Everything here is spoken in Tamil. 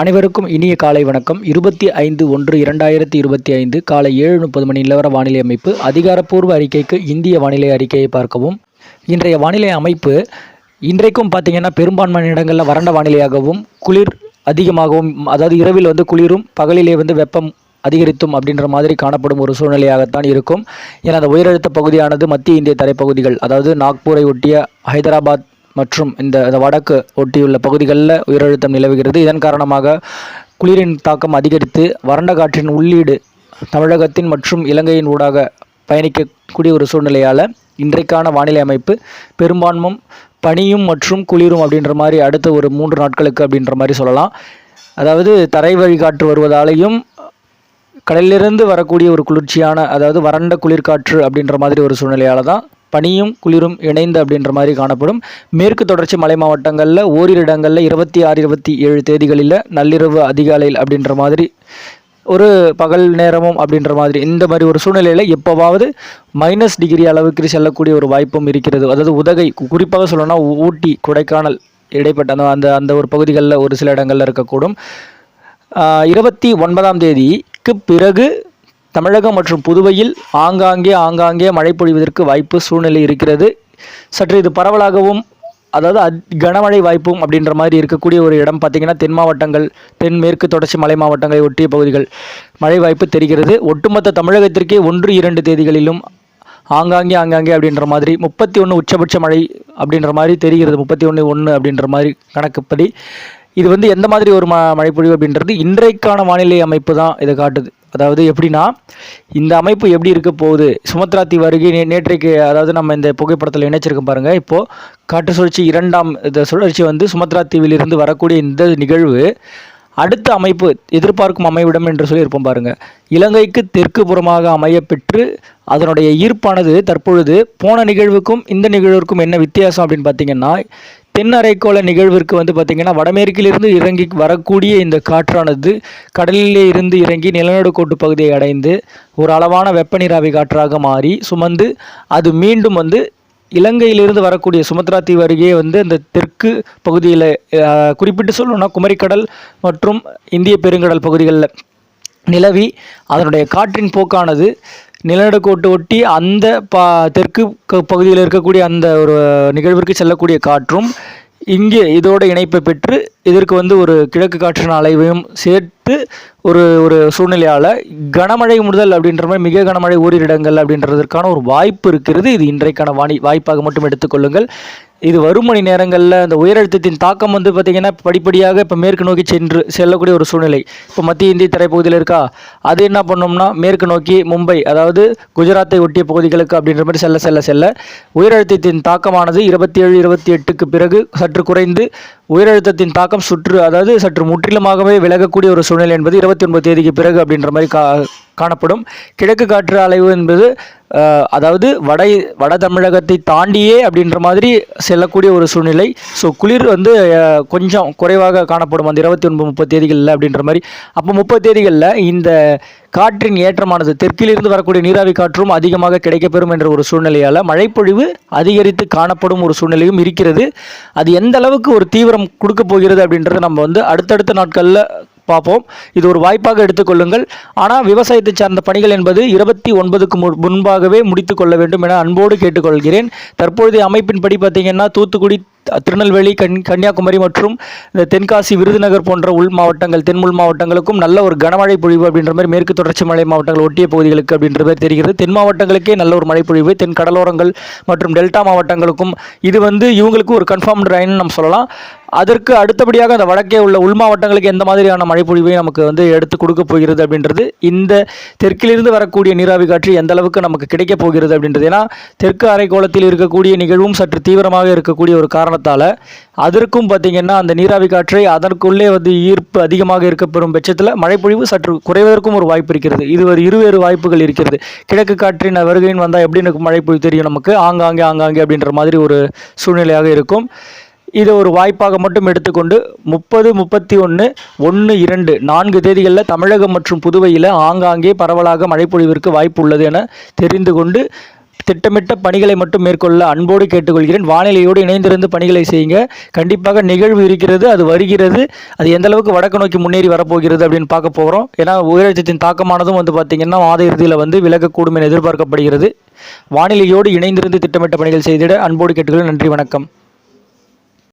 அனைவருக்கும் இனிய காலை வணக்கம். இருபத்தி ஐந்து ஒன்று இரண்டாயிரத்தி இருபத்தி ஐந்து காலை ஏழு முப்பது மணி நிலவர வானிலை அமைப்பு அதிகாரப்பூர்வ அறிக்கைக்கு இந்திய வானிலை அறிக்கையை பார்க்கவும். இன்றைய வானிலை அமைப்பு இன்றைக்கும் பார்த்தீங்கன்னா பெரும்பான்மையான இடங்களில் வறண்ட வானிலையாகவும் குளிர் அதிகமாகவும் அதாவது இரவில் வந்து குளிரும் பகலிலே வந்து வெப்பம் அதிகரித்தும் அப்படின்ற மாதிரி காணப்படும் ஒரு சூழ்நிலையாகத்தான் இருக்கும். ஏன்னா அந்த உயரழுத்த பகுதியானது மத்திய இந்திய தரைப்பகுதிகள் அதாவது நாக்பூரை ஒட்டிய ஹைதராபாத் மற்றும் இந்த வடக்கு ஒட்டியுள்ள பகுதிகளில் உயரழுத்தம் நிலவுகிறது. இதன் காரணமாக குளிரின் தாக்கம் அதிகரித்து வறண்ட காற்றின் உள்ளீடு தமிழகத்தின் மற்றும் இலங்கையின் ஊடாக பயணிக்கக்கூடிய ஒரு சூழ்நிலையால் இன்றைக்கான வானிலை அமைப்பு பெரும்பான்மும் பனியும் மற்றும் குளிரும் அப்படின்ற மாதிரி அடுத்த ஒரு மூன்று நாட்களுக்கு அப்படின்ற மாதிரி சொல்லலாம். அதாவது தரை வழிகாற்று வருவதாலேயும் கடலிலிருந்து வரக்கூடிய ஒரு குளிர்ச்சியான அதாவது வறண்ட குளிர்காற்று அப்படின்ற மாதிரி ஒரு சூழ்நிலையால் தான் பனியும் குளிரும் இணைந்து அப்படின்ற மாதிரி காணப்படும். மேற்கு தொடர்ச்சி மலை மாவட்டங்களில் ஓரிரு இடங்களில் இருபத்தி ஆறு இருபத்தி ஏழு தேதிகளில் நள்ளிரவு அதிகாலையில் அப்படின்ற மாதிரி ஒரு பகல் நேரமும் அப்படின்ற மாதிரி இந்த மாதிரி ஒரு சூழ்நிலையில் எப்போவாவது மைனஸ் டிகிரி அளவுக்கு செல்லக்கூடிய ஒரு வாய்ப்பும் இருக்கிறது. அதாவது உதகை குறிப்பாக சொல்லணும்னா ஊட்டி கொடைக்கானல் இடைப்பட்ட அந்த அந்த அந்த ஒரு பகுதிகளில் ஒரு சில இடங்களில் இருக்கக்கூடும். இருபத்தி ஒன்பதாம் தேதிக்கு பிறகு தமிழகம் மற்றும் புதுவையில் ஆங்காங்கே ஆங்காங்கே மழை பொழிவதற்கு வாய்ப்பு சூழ்நிலை இருக்கிறது. சற்று இது பரவலாகவும் அதாவது அத் கனமழை வாய்ப்பும் அப்படின்ற மாதிரி இருக்கக்கூடிய ஒரு இடம் பார்த்திங்கன்னா தென் மாவட்டங்கள் தென் மேற்கு தொடர்ச்சி மலை மாவட்டங்களை ஒட்டிய பகுதிகள் மழை வாய்ப்பு தெரிகிறது. ஒட்டுமொத்த தமிழகத்திற்கே ஒன்று இரண்டு தேதிகளிலும் ஆங்காங்கே ஆங்காங்கே அப்படின்ற மாதிரி முப்பத்தி ஒன்று உச்சபட்ச மழை அப்படின்ற மாதிரி தெரிகிறது. முப்பத்தி ஒன்று ஒன்று அப்படின்ற மாதிரி கணக்குப்படி. இது வந்து எந்த மாதிரி ஒரு ம மழைப்பொழிவு அப்படின்றது இன்றைக்கான வானிலை அமைப்பு தான் இதை காட்டுது. அதாவது எப்படின்னா இந்த அமைப்பு எப்படி இருக்க போகுது? சுமத்ரா தீ வருகை நே நேற்றைக்கு அதாவது நம்ம இந்த புகைப்படத்தில் இணைச்சிருக்கோம் பாருங்க. இப்போ காற்று சுழற்சி இரண்டாம் இந்த சுழற்சி வந்து சுமத்ரா தீவிலிருந்து வரக்கூடிய இந்த நிகழ்வு அடுத்த அமைப்பு எதிர்பார்க்கும் அமைவிடம் என்று சொல்லியிருப்போம் பாருங்க. இலங்கைக்கு தெற்கு புறமாக அமைய பெற்று அதனுடைய ஈர்ப்பானது தற்பொழுது போன நிகழ்வுக்கும் இந்த நிகழ்விற்கும் என்ன வித்தியாசம் அப்படின்னு பார்த்தீங்கன்னா தென் அரைக்கோள நிகழ்விற்கு வந்து பார்த்திங்கன்னா வடமேற்கிலிருந்து இறங்கி வரக்கூடிய இந்த காற்றானது கடலிலே இருந்து இறங்கி நிலநடுக்கோட்டு பகுதியை அடைந்து ஒரு அளவான வெப்பநீராவி காற்றாக மாறி சுமந்து அது மீண்டும் வந்து இலங்கையிலிருந்து வரக்கூடிய சுமத்ரா தீவு அருகே வந்து அந்த தெற்கு பகுதியில் குறிப்பிட்டு சொல்லணும்னா குமரிக்கடல் மற்றும் இந்திய பெருங்கடல் பகுதிகளில் நிலவி அதனுடைய காற்றின் போக்கானது நிலநடுக்கோட்டு ஒட்டி அந்த பா தெற்கு பகுதியில் இருக்கக்கூடிய அந்த ஒரு நிகழ்விற்கு செல்லக்கூடிய காற்றும் இங்கே இதோட இணைப்பை பெற்று இதற்கு வந்து ஒரு கிழக்கு காற்றின் அலைவையும் சேர்த்து ஒரு ஒரு சூழ்நிலையால் கனமழை முதல் அப்படின்ற மாதிரி மிக கனமழை ஓரிரு இடங்கள் அப்படின்றதற்கான ஒரு வாய்ப்பு இருக்கிறது. இது இன்றைக்கான வாணி வாய்ப்பாக மட்டும் எடுத்துக்கொள்ளுங்கள் இது வரும் மணி நேரங்களில் அந்த உயரழுத்தத்தின் தாக்கம் வந்து பார்த்திங்கன்னா படிப்படியாக இப்போ மேற்கு நோக்கி சென்று செல்லக்கூடிய ஒரு சூழ்நிலை. இப்போ மத்திய இந்திய திரைப்பகுதியில் இருக்கா? அது என்ன பண்ணோம்னா மேற்கு நோக்கி மும்பை அதாவது குஜராத்தை ஒட்டிய பகுதிகளுக்கு அப்படின்ற மாதிரி செல்ல செல்ல செல்ல உயரழுத்தத்தின் தாக்கமானது இருபத்தி ஏழு இருபத்தி எட்டுக்கு பிறகு சற்று குறைந்து உயரழுத்தத்தின் தாக்கம் சுற்று அதாவது சற்று முற்றிலுமாகவே விலகக்கூடிய ஒரு சூழ்நிலை என்பது இருபத்தி ஒன்பது தேதிக்கு பிறகு அப்படின்ற மாதிரி கா காணப்படும். கிழக்கு காற்று அலைவு என்பது அதாவது வட வட தமிழகத்தை தாண்டியே அப்படின்ற மாதிரி செல்லக்கூடிய ஒரு சூழ்நிலை. ஸோ குளிர் வந்து கொஞ்சம் குறைவாக காணப்படும். அந்த இருபத்தி ஒன்பது முப்பது தேதிகளில் அப்படின்ற மாதிரி. அப்போ முப்பது தேதிகளில் இந்த காற்றின் ஏற்றமானது தெற்கிலிருந்து வரக்கூடிய நீராவி காற்றும் அதிகமாக கிடைக்கப்பெறும் என்ற ஒரு சூழ்நிலையால் மழைப்பொழிவு அதிகரித்து காணப்படும் ஒரு சூழ்நிலையும் இருக்கிறது. அது எந்த அளவுக்கு ஒரு தீவிரம் கொடுக்க போகிறது அப்படின்றத நம்ம வந்து அடுத்தடுத்த நாட்களில் பார்ப்போம். இது ஒரு வாய்ப்பாக எடுத்துக்கொள்ளுங்கள் ஆனால் விவசாயத்தை சார்ந்த பணிகள் என்பது இருபத்தி ஒன்பதுக்கு முன்பாகவே முடித்து கொள்ள வேண்டும் என அன்போடு கேட்டுக்கொள்கிறேன். தற்பொழுதைய அமைப்பின்படி பார்த்தீங்கன்னா தூத்துக்குடி திருநெல்வேலி கன் கன்னியாகுமரி மற்றும் இந்த தென்காசி விருதுநகர் போன்ற உள் மாவட்டங்கள் தென் உள் மாவட்டங்களுக்கும் நல்ல ஒரு கனமழை பொழிவு அப்படின்ற மாதிரி மேற்கு தொடர்ச்சி மலை மாவட்டங்கள் ஒட்டிய பகுதிகளுக்கு அப்படின்ற மாதிரி தெரிகிறது. தென் மாவட்டங்களுக்கே நல்ல ஒரு மழை பொழிவு. தென் கடலோரங்கள் மற்றும் டெல்டா மாவட்டங்களுக்கும் இது வந்து இவங்களுக்கு ஒரு கன்ஃபார்ம்டு ரைன்னு நம்ம சொல்லலாம். அதற்கு அடுத்தபடியாக அந்த வடக்கே உள்ள உள் மாவட்டங்களுக்கு எந்த மாதிரியான மழைப்பொழிவையும் நமக்கு வந்து எடுத்து கொடுக்க போகிறது அப்படின்றது இந்த தெற்கிலிருந்து வரக்கூடிய நீராவி காற்று எந்த அளவுக்கு நமக்கு கிடைக்கப் போகிறது அப்படின்றது. ஏன்னா தெற்கு அரைக்கோளத்தில் இருக்கக்கூடிய நிகழ்வும் சற்று தீவிரமாக இருக்கக்கூடிய ஒரு காரணம் காரணத்தால் அதற்கும் பார்த்திங்கன்னா அந்த நீராவி காற்றை அதற்குள்ளே வந்து ஈர்ப்பு அதிகமாக இருக்கப்பெறும் பட்சத்தில் மழைப்பொழிவு சற்று குறைவதற்கும் ஒரு வாய்ப்பு இருக்கிறது. இது ஒரு இருவேறு வாய்ப்புகள் இருக்கிறது. கிழக்கு காற்றின் வருகையின் வந்தால் எப்படி எனக்கு மழைப்பொழிவு தெரியும் நமக்கு? ஆங்காங்கே ஆங்காங்கே அப்படின்ற மாதிரி ஒரு சூழ்நிலையாக இருக்கும். இதை ஒரு வாய்ப்பாக மட்டும் எடுத்துக்கொண்டு முப்பது முப்பத்தி ஒன்று ஒன்று இரண்டு நான்கு தேதிகளில் தமிழகம் மற்றும் புதுவையில் ஆங்காங்கே பரவலாக மழைப்பொழிவிற்கு வாய்ப்பு உள்ளது என தெரிந்து கொண்டு திட்டமிட்ட பணிகளை மட்டும் மேற்கொள்ள அன்போடு கேட்டுக்கொள்கிறேன். வானிலையோடு இணைந்திருந்து பணிகளை செய்யுங்க. கண்டிப்பாக நிகழ்வு இருக்கிறது அது வருகிறது. அது எந்த அளவுக்கு வடக்கு நோக்கி முன்னேறி வரப்போகிறது அப்படின்னு பார்க்க போகிறோம் ஏன்னா உயரச்சத்தின் தாக்கமானதும் வந்து பார்த்திங்கன்னா மாத இறுதியில் வந்து விலகக்கூடும் என எதிர்பார்க்கப்படுகிறது. வானிலையோடு இணைந்திருந்து திட்டமிட்ட பணிகள் செய்திட அன்போடு கேட்டுக்கொள்ள நன்றி வணக்கம்.